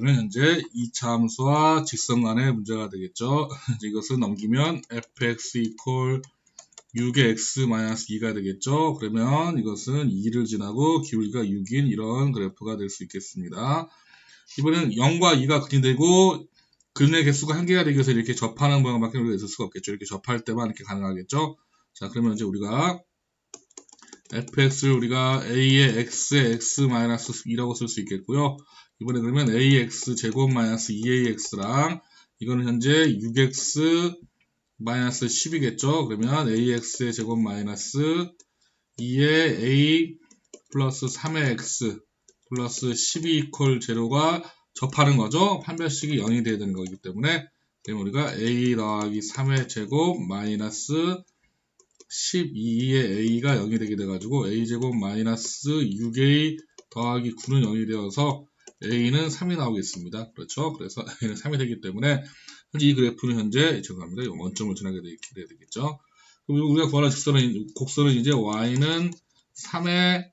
그러면 현재 이 참수와 직선 간의 문제가 되겠죠. 이것을 넘기면 fx equal 6의 x 마이너스 2가 되겠죠. 그러면 이것은 2를 지나고 기울기가 6인 이런 그래프가 될 수 있겠습니다. 이번엔 0과 2가 근이되고 근의 개수가 한 개가 되기 위해서 이렇게 접하는 방법밖에 우리가 있을 수가 없겠죠. 이렇게 접할 때만 이렇게 가능하겠죠. 자, 그러면 이제 우리가 fx를 우리가 a의 x의 x 마이너스 2라고 쓸 수 있겠고요. 이번에 그러면 ax 제곱 마이너스 2ax랑 이거는 현재 6x 마이너스 10이겠죠. 그러면 ax의 제곱 마이너스 2의 a 플러스 3의 x 플러스 12 이퀄 제로가 접하는 거죠. 판별식이 0이 돼야 되는 거기 때문에 그러면 우리가 a 더하기 3의 제곱 마이너스 12의 a가 0이 되게 돼가지고 a제곱 마이너스 6a 더하기 9는 0이 되어서 a는 3이 나오겠습니다. 그렇죠? 그래서 a는 3이 되기 때문에 현재 이 그래프는 현재 죄송합니다. 원점을 지나게 되게 되겠죠. 그리고 우리가 구하는 직선은 곡선은 이제 y는 3의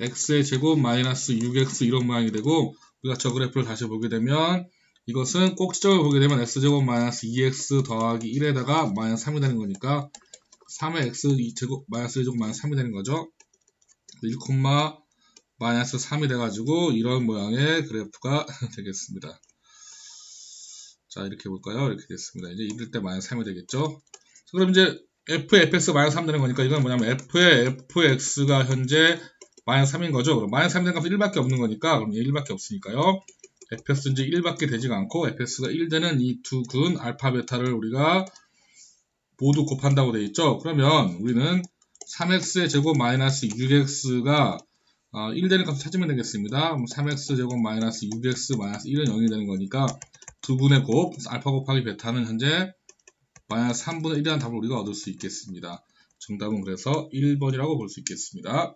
x의 제곱 마이너스 6x 이런 모양이 되고 우리가 저 그래프를 다시 보게 되면 이것은 꼭지점을 보게 되면 x제곱 마이너스 2x 더하기 1에다가 마이너스 3이 되는 거니까 3의 x 제곱 마이너스 1제곱 마이너스 3이 되는 거죠. 1, 마이너스 3이 돼가지고 이런 모양의 그래프가 되겠습니다. 자 이렇게 볼까요? 이렇게 됐습니다. 이제 이럴 때 마이너스 3이 되겠죠. 그럼 이제 f, fx 마이너스 3 되는 거니까 이건 뭐냐면 f의 fx가 현재 마이너스 3인 거죠. 그럼 마이너스 3 되는 값은 1밖에 없는 거니까 그럼 얘 1밖에 없으니까요. fx 이제 1밖에 되지가 않고 fx가 1 되는 이 두 근 알파 베타를 우리가 모두 곱한다고 되어 있죠. 그러면 우리는 3x의 제곱 마이너스 6x가 어, 1 되는 값을 찾으면 되겠습니다. 3x 제곱 마이너스 6x 마이너스 1은 0이 되는 거니까 두 분의 곱, 알파 곱하기 베타는 현재 마이너스 3분의 1이라는 답을 우리가 얻을 수 있겠습니다. 정답은 그래서 1번이라고 볼 수 있겠습니다.